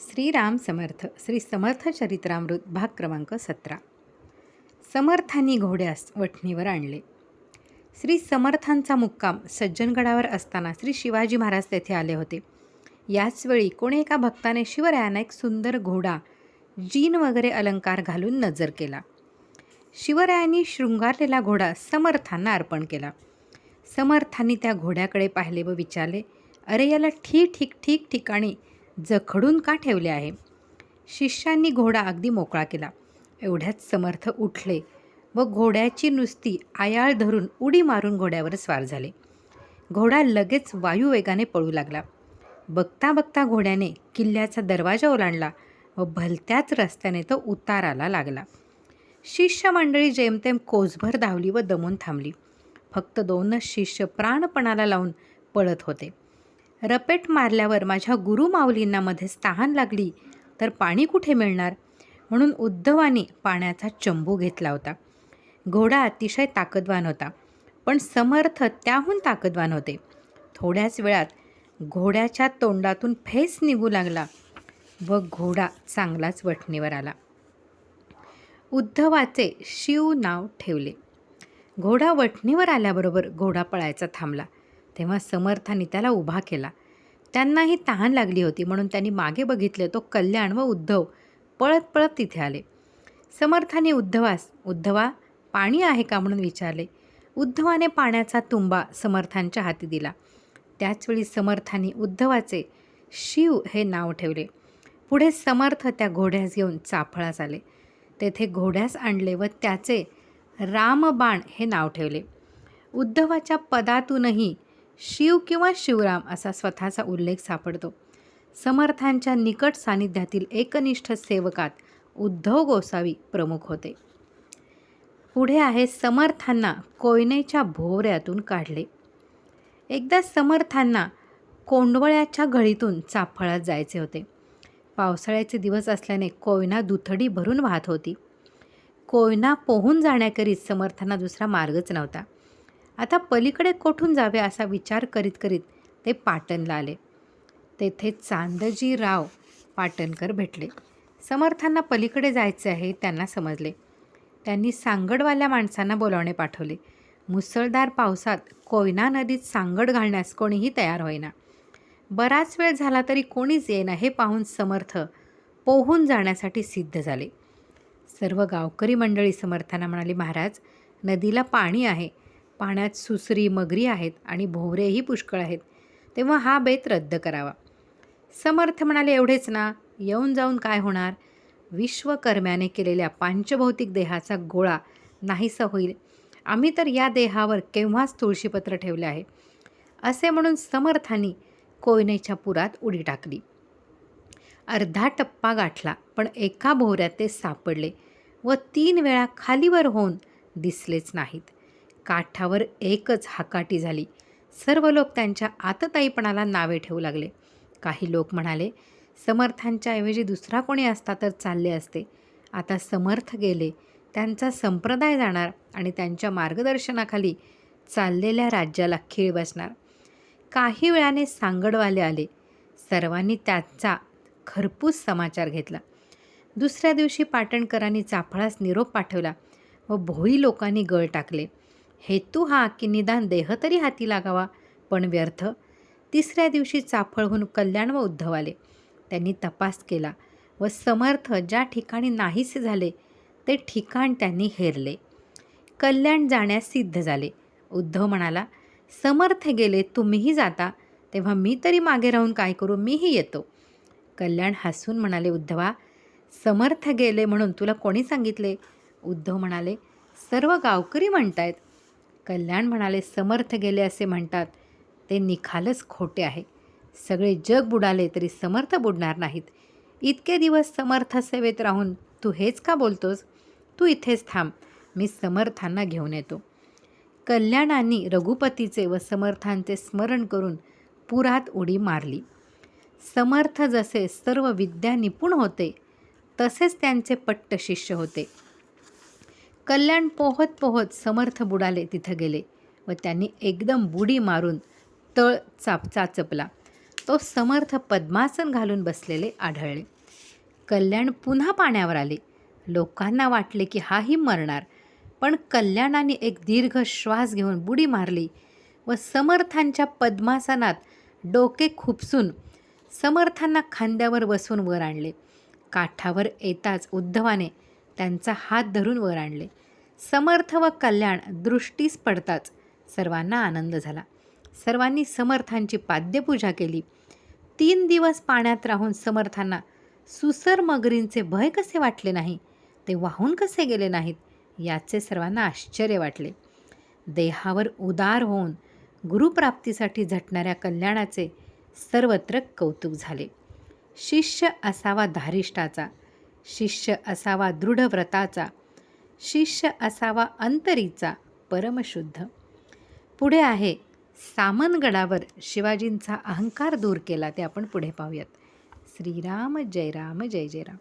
श्रीराम समर्थ श्री समर्थ चरित्रामृत भाग क्रमांक सतरा. समर्थांनी घोड्यास वठणीवर आणले. श्री समर्थांचा मुक्काम सज्जनगडावर असताना श्री शिवाजी महाराज तेथे आले होते. याचवेळी कोणी एका भक्ताने शिवरायांना एक सुंदर घोडा जीन वगैरे अलंकार घालून नजर केला. शिवरायांनी शृंगारलेला घोडा समर्थांना अर्पण केला. समर्थांनी त्या घोड्याकडे पाहिले व विचारले अरे याला ठीक ठीक ठीक ठिकाणी जखडून का ठेवले आहे? शिष्यांनी घोडा अगदी मोकळा केला. एवढ्यात समर्थ उठले व घोड्याची नुसती आयाळ धरून उडी मारून घोड्यावर स्वार झाले. घोडा लगेच वायुवेगाने पळू लागला. बघता बघता घोड्याने किल्ल्याचा दरवाजा ओलांडला व भलत्याच रस्त्याने तो उताराला लागला. शिष्यमंडळी जेमतेम कोसभर धावली व दमून थांबली. फक्त दोनच शिष्य प्राणपणाला लावून पळत होते. रपेट मारल्यावर माझ्या गुरुमाऊलींना मध्येच तहान लागली तर पाणी कुठे मिळणार? म्हणून उद्धवाने पाण्याचा चंबू घेतला होता. घोडा अतिशय ताकदवान होता पण समर्थ त्याहून ताकदवान होते. थोड्याच वेळात घोड्याच्या तोंडातून फेस निघू लागला व घोडा चांगलाच वठणीवर आला. उद्धवाचे शिव नाव ठेवले. घोडा वठणीवर आल्याबरोबर घोडा पळायचा थांबला. तेव्हा समर्थांनी त्याला उभा केला. त्यांनाही तहान लागली होती म्हणून त्यांनी मागे बघितले तो कल्याण व उद्धव पळत पळत तिथे आले. समर्थाने उद्धवास उद्धवा पाणी आहे का? म्हणून विचारले. उद्धवाने पाण्याचा तुंबा समर्थांच्या हाती दिला. त्याचवेळी समर्थांनी उद्धवाचे शिव हे नाव ठेवले. पुढे समर्थ त्या घोड्यास घेऊन चाफळास आले. तेथे घोड्यास आणले व त्याचे रामबाण हे नाव ठेवले. उद्धवाच्या पदातूनही शिव किंवा शिवराम असा स्वतःचा उल्लेख सापडतो. समर्थांच्या निकट सानिध्यातील एकनिष्ठ सेवकात उद्धव गोसावी प्रमुख होते. पुढे आहे समर्थांना कोयनेच्या भोवऱ्यातून काढले. एकदा समर्थांना कोंडवळ्याच्या घळीतून चाफळात जायचे होते. पावसाळ्याचे दिवस असल्याने कोयना दुथडी भरून वाहत होती. कोयना पोहून जाण्याकरीत समर्थांना दुसरा मार्गच नव्हता. आता पलीकडे कोठून जावे असा विचार करीत करीत ते पाटणला आले. तेथे चांदजीराव पाटणकर भेटले. समर्थांना पलीकडे जायचे आहे त्यांना समजले. त्यांनी सांगडवाल्या माणसांना बोलावणे पाठवले. मुसळधार पावसात कोयना नदीत सांगड घालण्यास कोणीही तयार होईना. बराच वेळ झाला तरी कोणीच येईना हे पाहून समर्थ पोहून जाण्यासाठी सिद्ध झाले. सर्व गावकरी मंडळी समर्थांना म्हणाली महाराज नदीला पाणी आहे. पाण्यात सुसरी मगरी आहेत आणि भोवरेही पुष्कळ आहेत तेव्हा हा बेत रद्द करावा. समर्थ म्हणाले एवढेच ना येऊन जाऊन काय होणार? विश्वकर्म्याने केलेल्या पांचभौतिक देहाचा गोळा नाहीसा होईल. आम्ही तर या देहावर केव्हाच तुळशीपत्र ठेवले आहे. असे म्हणून समर्थांनी कोयनेच्या पुरात उडी टाकली. अर्धा टप्पा गाठला पण एका भोवऱ्यात ते सापडले व तीन वेळा खालीवर होऊन दिसलेच नाहीत. काठावर एकच हाकाटी झाली. सर्व लोक त्यांच्या आतताईपणाला नावे ठेवू लागले. काही लोक म्हणाले समर्थांच्या ऐवजी दुसरा कोणी असता तर चालले असते. आता समर्थ गेले. त्यांचा संप्रदाय जाणार आणि त्यांच्या मार्गदर्शनाखाली चाललेल्या राज्याला खीळ बसणार. काही वेळाने सांगडवाले आले. सर्वांनी त्याचा खरपूस समाचार घेतला. दुसऱ्या दिवशी पाटणकरांनी चाफळास निरोप पाठवला व भोई लोकांनी गळ टाकले. हेतू हा की निदान देह तरी हाती लागावा पण व्यर्थ. तिसऱ्या दिवशी चाफळहून कल्याण व उद्धव आले. त्यांनी तपास केला व समर्थ ज्या ठिकाणी नाहीसे झाले ते ठिकाण त्यांनी हेरले. कल्याण जाण्यास सिद्ध झाले. उद्धव म्हणाला समर्थ गेले तुम्हीही जाता. तेव्हा मी तरी मागे राहून काय करू? मीही येतो. कल्याण हसून म्हणाले उद्धवा समर्थ गेले म्हणून तुला कोणी सांगितले? उद्धव म्हणाले सर्व गावकरी म्हणतायत. कल्याण म्हणाले समर्थ गेले असे म्हणतात. ते निखालच खोटे आहे. सगळे जग बुडाले तरी समर्थ बुडणार नाहीत. इतके दिवस समर्थ सेवेत राहून तू हेच का बोलतोस? तू इथेच थांब. मी समर्थांना घेऊन येतो. कल्याणांनी रघुपतीचे व समर्थांचे स्मरण करून पुरात उडी मारली. समर्थ जसे सर्व विद्या निपुण होते तसेच त्यांचे पट्ट शिष्य होते. कल्याण पोहत पोहत समर्थ बुडाले तिथं गेले व त्यांनी एकदम बुडी मारून तळ चाप चाचपला तो समर्थ पद्मासन घालून बसलेले आढळले. कल्याण पुन्हा पाण्यावर आले. लोकांना वाटले की हाही मरणार. पण कल्याणाने एक दीर्घ श्वास घेऊन बुडी मारली व समर्थांच्या पद्मासनात डोके खुपसून समर्थांना खांद्यावर बसून वर आणले. काठावर येताच उद्धवाने त्यांचा हात धरून वर आणले. समर्थ व कल्याण दृष्टीस पडताच सर्वांना आनंद झाला. सर्वांनी समर्थांची पाद्यपूजा केली. तीन दिवस पाण्यात राहून समर्थांना सुसर मगरींचे भय कसे वाटले नाही? ते वाहून कसे गेले नाहीत? याचे सर्वांना आश्चर्य वाटले. देहावर उदार होऊन गुरुप्राप्तीसाठी झटणाऱ्या कल्याणाचे सर्वत्र कौतुक झाले. शिष्य असावा धारिष्ठाचा शिष्य असावा दृढव्रताचा शिष्य असावा अंतरीचा परमशुद्ध. पुढे आहे सामनगडावर शिवाजींचा अहंकार दूर केला ते आपण पुढे पाहूयात. श्रीराम जय राम जय जय राम.